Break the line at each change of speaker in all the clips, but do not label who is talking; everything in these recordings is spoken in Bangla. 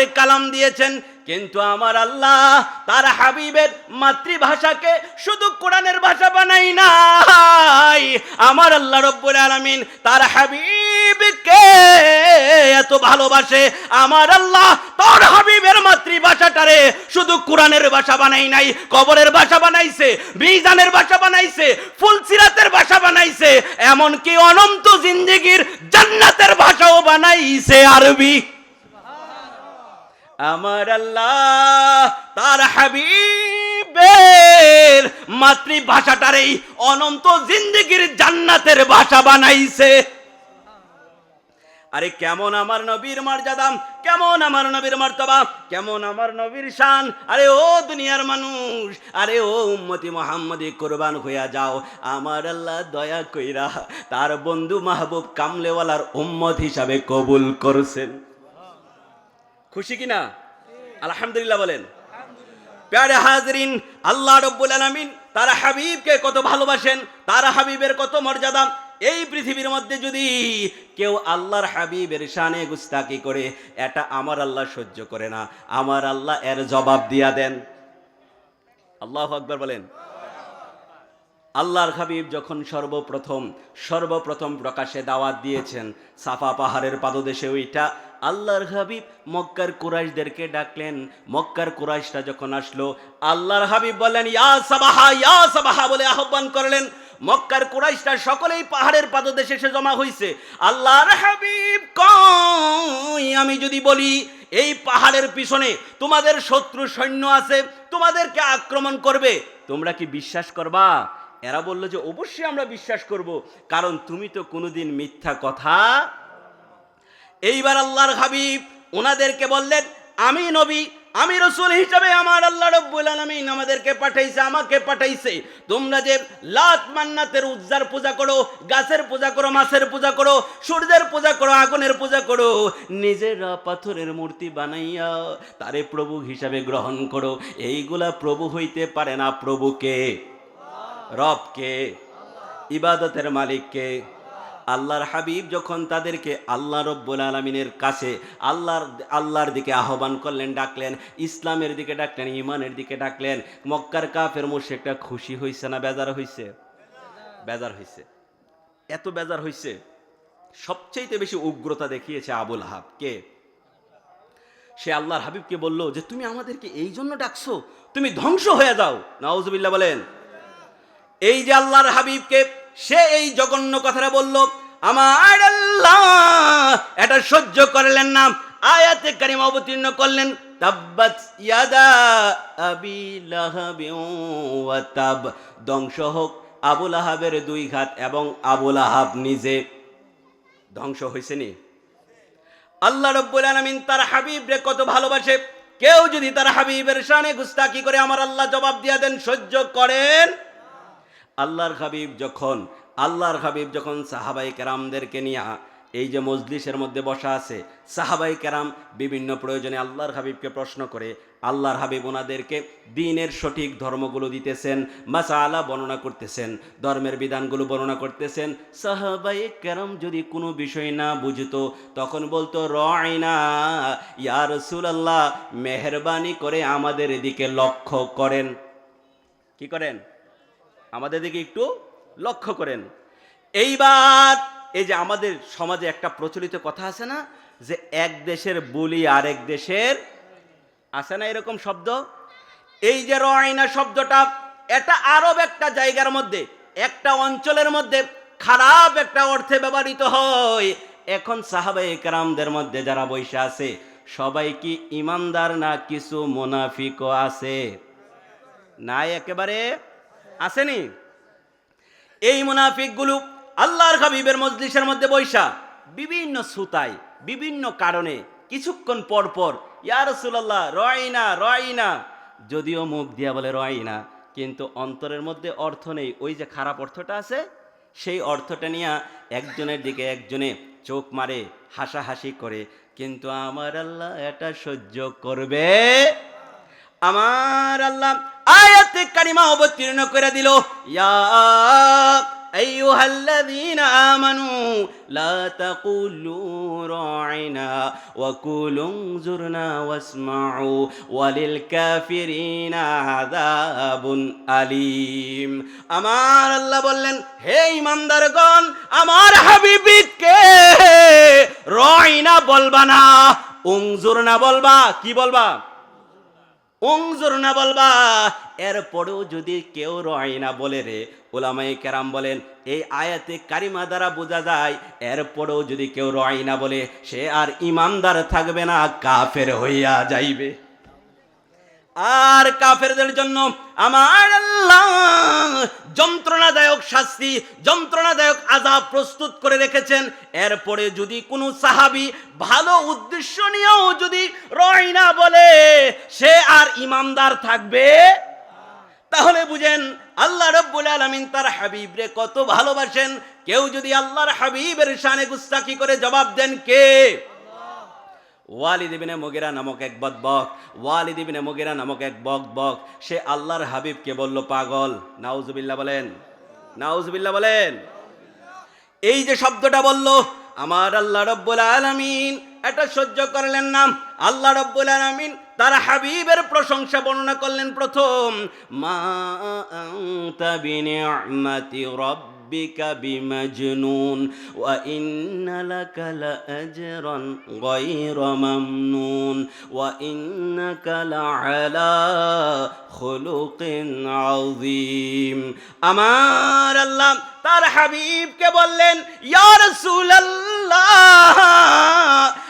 করে কালাম দিয়েছেন, কিন্তু আমার আল্লাহ তার হাবিবের মাতৃভাষাকে শুধু কোরআনের ভাষা বানাই নাই। আমার আল্লাহ রব্বুল আলামিন তার হাবিবকে এত ভালোবাসে, আমার আল্লাহ তার হাবিবের মাতৃভাষাটারে শুধু কোরআনের ভাষা বানাই নাই, কবরের ভাষা বানাইছে বিজানের ভাষা বানাইছে, ফুলসিরাতের ভাষা বানাইছে, এমনকি অনন্ত জিন্দেগির জান্নাতের ভাষাও বানাইছে আরবি। আমার আল্লাহ তার হাবিবের মাতৃভাষাটার এই অনন্ত জিন্দগির জান্নাতের ভাষা বানাইছে। আরে কেমন আমার নবীর মর্যাদাম কেমন আমার নবীর মর্তবা, কেমন আমার নবীর শান। আরে ও দুনিয়ার মানুষ, আরে ও উম্মতি মোহাম্মদি, কোরবান হইয়া যাও। আমার আল্লাহ দয়া কইরা তার বন্ধু মাহবুব কামলেওয়ালার উম্মত হিসাবে কবুল করছেন। খুশি কিনা? আলহামদুলিল্লাহ বলেন। প্যারে হাজরিন, আল্লাহ রব্বুল আলামিন তারা হাবিবকে কত ভালোবাসেন, তারা হাবিবের কত মর্যাদা। এই পৃথিবীর মধ্যে যদি কেউ আল্লাহর হাবিবের শানে গুস্তাকি করে, এটা আমার আল্লাহ সহ্য করে না। আমার আল্লাহ এর জবাব দিয়া দেন। আল্লাহ আকবর বলেন। আল্লাহর হাবিব যখন সর্বপ্রথম সর্বপ্রথম প্রকাশে দাওয়াত দিয়েছেন, সাফা পাহাড়ের পাদদেশে ওইটা, আল্লাহর হাবিব মক্কার কুরাইশদেরকে ডাকলেন। মক্কার কুরাইশটা যখন আসলো, আল্লাহর হাবিব বললেন, ইয়া সাবাহা ইয়া সাবাহা বলে আহ্বান করলেন। মক্কার কুরাইশটা সকলেই পাহাড়ের পাদদেশে এসে জমা হইছে। আল্লাহর হাবিব কই আমি যদি বলি, এই পাহাড়ের পিছনে তোমাদের শত্রু সৈন্য আছে, তোমাদেরকে আক্রমণ করবে, তোমরা কি বিশ্বাস করবা? এরা বলল যে অবশ্যই আমরা বিশ্বাস করব, কারণ তুমি তো কোনোদিন মিথ্যা কথা। এইবার আল্লাহর হাবিব ওনাদেরকে বললেন, আমি নবী, আমি রসুল হিসাবে আমার আল্লাহ রব্বুল আলমিন আমাদেরকে পাঠাইছে, আমাকে পাঠাইছে। তোমরা যে লাত মান্নাতের উজ্জার পূজা করো, গাছের পূজা করো, মাছের পূজা করো, সূর্যের পূজা করো, আগুনের পূজা করো, নিজেরা পাথরের মূর্তি বানাইয়া তারে প্রভু হিসাবে গ্রহণ করো। এইগুলা প্রভু হইতে পারে না, প্রভুকে। রবকে, ইবাদতের মালিককে, আল্লাহর হাবিব যখন তাদেরকে আল্লাহ রব্বুল আলমিনের কাছে, আল্লাহর আল্লাহর দিকে আহ্বান করলেন, ডাকলেন, ইসলামের দিকে ডাকলেন ইমানের দিকে ডাকলেন, মক্কার কাফের একটা খুশি হইছে না বেজার হইছে? বেজার হইছে। এত বেজার হইছে। সবচেয়ে বেশি উগ্রতা দেখিয়েছে আবুল হাব। কে? সে আল্লাহর হাবিবকে বলল যে, তুমি আমাদেরকে এই জন্য ডাকছো? তুমি ধ্বংস হয়ে যাও। নওয়াজবিল্লাহ বলেন। এই যে আল্লাহর হাবিবকে, সে এই জঘন্য কথাটা বলল, আমার আল্লাহ, এটা সহ্য করলেন না। আয়াতে কারিমা অবতীর্ণ করলেন ইয়াদা ধ্বংস হোক আবুল আহাবের দুই ঘাত এবং আবুল আহাব নিজে। ধ্বংস হয়েছে নি? আল্লাহ রব্বুল আলামিন তার হাবিবরে কত ভালোবাসে। কেউ যদি তার হাবিবের শানে গুস্তাকি করে আমার আল্লাহ জবাব দিয়া দেন, সহ্য করেন আল্লাহর হাবিব যখন, আল্লাহর হাবিব যখন সাহাবাই কেরামদেরকে নিয়ে, এই যে মজলিসের মধ্যে বসা আছে সাহাবাই কেরাম বিভিন্ন প্রয়োজনে আল্লাহর হাবিবকে প্রশ্ন করে, আল্লাহর হাবিব ওনাদেরকে দিনের সঠিক ধর্মগুলো দিতেছেন, মাসালা বর্ণনা করতেছেন, ধর্মের বিধানগুলো বর্ণনা করতেছেন। সাহাবাই কেরাম যদি কোনো বিষয় না বুঝতো, তখন বলতো রয়না ইয়া রসুলাল্লাহ, মেহরবানি করে আমাদের এদিকে লক্ষ্য করেন। কি করেন? আমাদের দিকে একটু লক্ষ্য করেন। এইবার এই যে আমাদের সমাজে একটা প্রচলিত কথা আছে না, যে এক দেশের বলি আরেক দেশের, আছে না এরকম শব্দ? এই যে রয়না শব্দটা, এটা আরব একটা জায়গার মধ্যে, একটা অঞ্চলের মধ্যে খারাপ একটা অর্থে ব্যবহৃত হয়। এখন সাহাবাই একরামদের মধ্যে যারা বসে আছে, সবাই কি ইমানদার না কিছু মুনাফিকও আছে? না একেবারে। আসেনি? এই মুনাফিকগুলো আল্লাহর হাবিবের মজলিসের মধ্যে বৈশা, বিভিন্ন সুতায়, বিভিন্ন কারণে, কিছুক্ষণ পর পর, ইয়া রসুল্লাহ রয়না রয়না যদিও মুখ দিয়া বলে রয়না কিন্তু অন্তরের মধ্যে অর্থ নেই। ওই যে খারাপ অর্থটা আছে, সেই অর্থটা নিয়ে একজনের দিকে একজনে চোখ মারে, হাসাহাসি করে, কিন্তু আমার আল্লাহ এটা সহ্য করবে? আমার আল্লাহ আয়াতে কারিমা অবতীর্ণ করে দিল ইয়া أيها الذين آمنوا لا تقولوا راعنا وقولوا انظرنا واسمعوا وللكافرين عذاب أليم আমার আল্লাহ বললেন হে ইমানদারগণ আমার হাবিবিকে রয়না বলবা না উংজুর না বলবা কি বলবা উংজুর না বলবা। এরপরেও যদি কেউ রয় না বলে রে ওলামাই কেরাম বলেন, এই আয়াতে কারিমা দ্বারা বোঝা যায়, এরপরেও যদি কেউ রয় না বলে, সে আর ইমানদার থাকবে না, কাফের হইয়া যাইবে। আর কাফেরদের জন্য আমার আল্লাহ যন্ত্রণাদায়ক শাস্তি, যন্ত্রণাদায়ক আজাব প্রস্তুত করে রেখেছেন। এরপরে যদি কোনো সাহাবি ভালো উদ্দেশ্য নিয়েও যদি রয় না বলে, সে আর ইমানদার থাকবে? তাহলে বুঝেন, আল্লাহ রব্বুল আলমিন তার হাবিবরে কত ভালোবাসেন। কেউ যদি আল্লাহর হাবিবের শানে গুস্তাকি করে জবাব দেন কে? ওয়ালিদ ইবনে মুগিরা নামক এক বদ বক ওয়ালিদ ইবনে মুগিরা নামক এক বক বক সে আল্লাহর হাবিবকে বলল, পাগল, নাউজুবিল্লাহ বলেন নাউজুবিল্লাহ বলেন। এই যে শব্দটা বলল, আমার আল্লাহ রব্বুল আলামিন, এটা সহ্য করলেন না। আল্লাহ রব্বুল আলামিন তার হাবিবের প্রশংসা বর্ণনা করলেন প্রথম, মা আনতা ওয়া ইন্না লাকা লাআজরান গায়রা মামনুন, ওয়া ইন্নাকা লাআলা খুলুকিন আযীম। আমার আল্লাহ তার হাবিবকে বললেন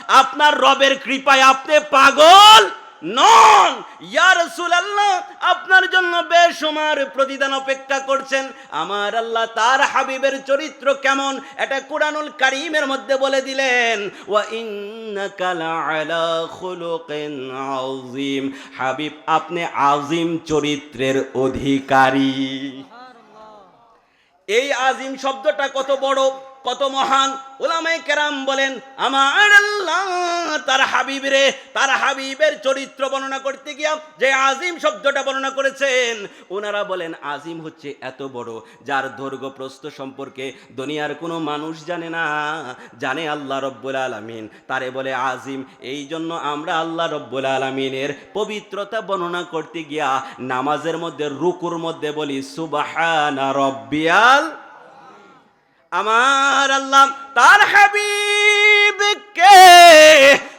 আপনার রবের কৃপায় আপনি পাগল? নন। ইয়া রাসূলুল্লাহ আপনার জন্য বেশুমার প্রতিদান অপেক্ষা করছেন। আমার আল্লাহ তার হাবিবের চরিত্র কেমন এটা কোরআনুল কারীমের মধ্যে বলে দিলেন। ওয়া ইন্নাকা লাআলা খুলুকিন আযীম। হাবিব আপনি আযীম চরিত্রের অধিকারী। এই আজিম শব্দটা কত বড়? কত মহান ওলামাই কেরাম বলেন, আমার আল্লাহ, তার হাবিবরে তার হাবিবের চরিত্র বর্ণনা করতে গিয়া যে আজিম শব্দটা বর্ণনা করেছেন, ওনারা বলেন, আজিম হচ্ছে এত বড়, যার দৈর্ঘ্য প্রস্থ সম্পর্কে দুনিয়ার কোনো মানুষ জানে না, জানে আল্লাহ রব্বুল আলমিন। তারে বলে, আজিম, এই জন্য আমরা আল্লাহ রব্বুল আলমিনের পবিত্রতা বর্ণনা করতে গিয়া নামাজের মধ্যে, রুকুর মধ্যে বলি, সুবাহানা রব্বিয়াল আমার আল্লাহ তার হাবিবকে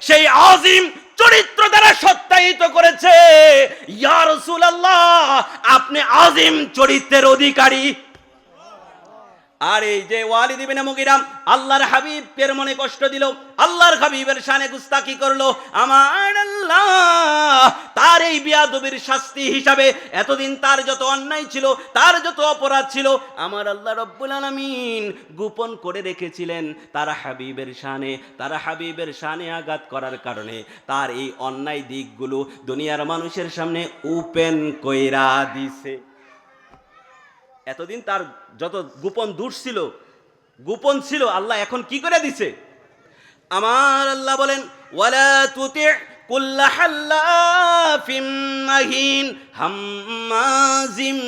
সেই আজিম চরিত্র দ্বারা সত্যায়িত করেছে। ইয়া রাসূলুল্লাহ, আপনি আজিম চরিত্রের অধিকারী। আর এই যে ওয়ালিদ ইবনে মুগিরা আল্লাহর হাবিবের মনে কষ্ট দিল, আল্লাহর হাবিবের শানে গুস্তাকি করল। আমার আল্লাহ এই বিয়াদবির শাস্তি হিসাবে এতদিন তার যত অন্যায় ছিল, তার যত অপরাধ ছিল, আমার আল্লাহ রব্বুল আলামিন গোপন করে রেখেছিলেন তার হাবিবের শানে, তার হাবিবের শানে আঘাত করার কারণে। তার এই অন্যায় দিকগুলো দুনিয়ার মানুষের সামনে ওপেন কইরা দিছে। এতদিন তার যত গোপন দূর ছিল, গোপন ছিল, আল্লাহ এখন কি করে দিছে? আমার আল্লাহ বলেন, ওয়ালা তুতি কুল্লা হাল্লাফিম মাহিন হাম্মাজিম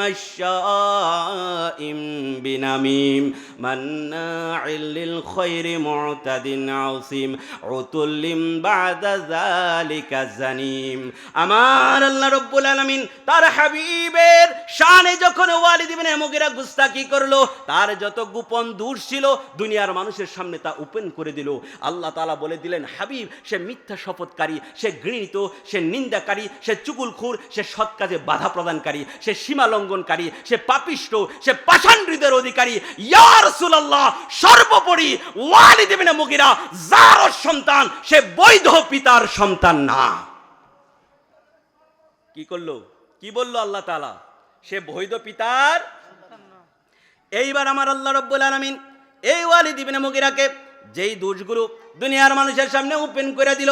মাশাইম বিনামিম মান্নাইল লিল খায়রি মুতাদিন আসিম উতুল্লিম বাদা যালিকা জানিম আমার আল্লাহ রব্বুল আলামিন তার হাবিবের শানে যখন ওয়ালিদ ইবনে মুগিরা গুস্তাকি করল, তার যত গোপন দূর ছিল, দুনিয়ার মানুষের সামনে তা ওপেন করে দিল। আল্লাহ তাআলা বলে দিলেন, হাবিব, সে মিথ্যা শপথকারী, সে ঘৃণিত, সে নিন্দাকারী, সে চুগুলখুর, সে সৎ কাজে বাধা প্রদানকারী, সে সীমা লঙ্ঘনকারী, সে পাপিষ্ট, সে পাষাণ্ডদের অধিকারী। ইয়া রাসূলুল্লাহ, সর্বোপরি ওয়ালিদ ইবনে মুগিরা, যার সন্তান, সে বৈধ পিতার সন্তান না। কি করল? কি বলল আল্লাহ তাআলা? সে বৈধ পিতার এইবার আমার আল্লাহ রব্বুল আলামিন এই ওয়ালিদ ইবনে মুগিরাকে যেই দোষগুলো দুনিয়ার মানুষের সামনে ওপেন করে দিল